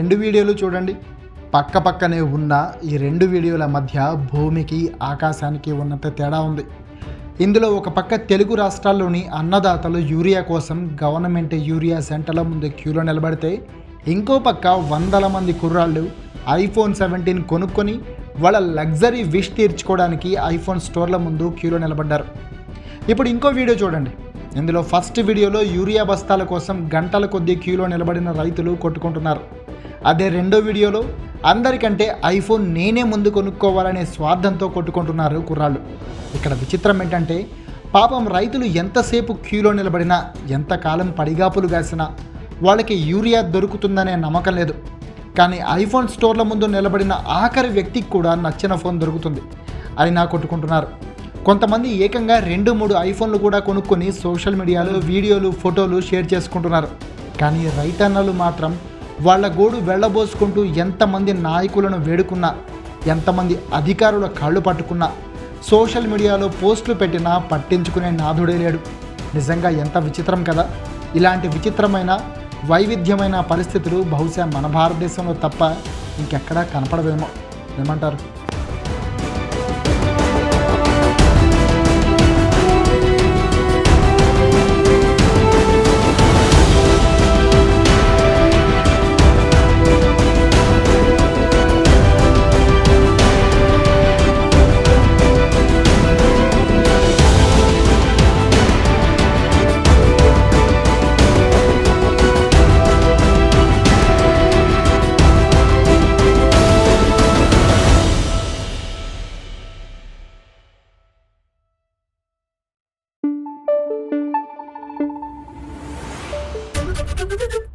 రెండు వీడియోలు చూడండి. పక్క పక్కనే ఉన్న ఈ రెండు వీడియోల మధ్య భూమికి ఆకాశానికి ఉన్నంత తేడా ఉంది. ఇందులో ఒక పక్క తెలుగు రాష్ట్రాల్లోని అన్నదాతలు యూరియా కోసం గవర్నమెంట్ యూరియా సెంటర్ల ముందు క్యూలో నిలబడితే ఇంకో పక్క వందల మంది కుర్రాళ్ళు ఐఫోన్ సెవెంటీన్ కొనుక్కొని వాళ్ళ లగ్జరీ విష్ తీర్చుకోవడానికి ఐఫోన్ స్టోర్ల ముందు క్యూలో నిలబడ్డారు. ఇప్పుడు ఇంకో వీడియో చూడండి. ఇందులో ఫస్ట్ వీడియోలో యూరియా బస్తాల కోసం గంటల కొద్దీ క్యూలో నిలబడిన రైతులు కొట్టుకుంటున్నారు. అదే రెండో వీడియోలో అందరికంటే ఐఫోన్ నేనే ముందు కొనుక్కోవాలనే స్వార్థంతో కొట్టుకుంటున్నారు కుర్రాళ్ళు. ఇక్కడ విచిత్రం ఏంటంటే పాపం రైతులు ఎంతసేపు క్యూలో నిలబడినా ఎంతకాలం పడిగాపులు గాసినా వాళ్ళకి యూరియా దొరుకుతుందనే నమ్మకం లేదు. కానీ ఐఫోన్ స్టోర్ల ముందు నిలబడిన ఆఖరి వ్యక్తికి కూడా నచ్చిన ఫోన్ దొరుకుతుంది. అయినా కొట్టుకుంటున్నారు. కొంతమంది ఏకంగా రెండు మూడు ఐఫోన్లు కూడా కొనుక్కొని సోషల్ మీడియాలో వీడియోలు ఫోటోలు షేర్ చేసుకుంటున్నారు. కానీ రైతన్నలు మాత్రం వాళ్ళ గోడు వెళ్ళబోసుకుంటూ ఎంతమంది నాయకులను వేడుకున్నా ఎంతమంది అధికారుల కాళ్ళు పట్టుకున్నా సోషల్ మీడియాలో పోస్టులు పెట్టినా పట్టించుకునే నాథుడే లేడు. నిజంగా ఎంత విచిత్రం కదా! ఇలాంటి విచిత్రమైన వైవిధ్యమైన పరిస్థితులు బహుశా మన భారతదేశంలో తప్ప ఇంకెక్కడా కనపడవేమో. ఏమంటారు? どどど。